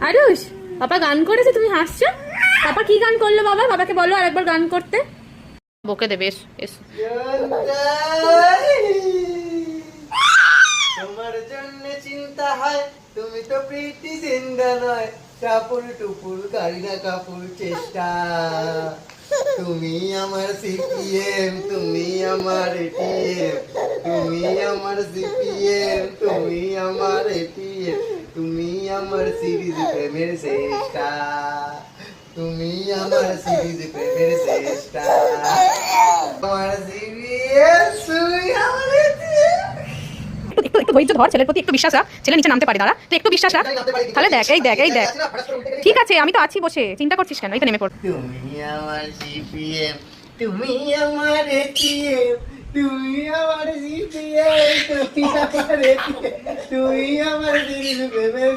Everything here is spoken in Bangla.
আরুষ বাবা গান করেছে তুমি হাসছো? বাবা কি গান করল বাবা? বাবাকে বলো আরেকবার গান করতে। বকে দেবে এস এস। তোমার জন্য চিন্তা হয় তুমি তো প্রীতি জিন্দা নয়। কাপুর টুপুর কারিনা কাপুর চেষ্টা। তুমি আমার সিপিএম তুমি আমার এটিএম তুমি আমার সিপিএম তুমি আমার এটিএম তুমি আমার সিরিজ প্রেমের চেষ্টা। তুমি আমার সিরিজ প্রেমের চেষ্টা। আমার সিরিজ একটু ধৈর্য ধর ছেলের প্রতি একটু বিশ্বাস রাখ। ছেলে নিচে নামতে পারে দাঁড়া। তুই একটু বিশ্বাস রাখ। তাহলে দেখ এই দেখ এই দেখ। ঠিক আছে আমি তো আছি বসে। চিন্তা করছিস কেন? এই তো নেমে পড়। তুমি আমার সিপিএম তুমি আমার এটিএম তুমি আমার সিপিএম তুমি আমার এটিএম তুমি আমার সিরিজ প্রেমের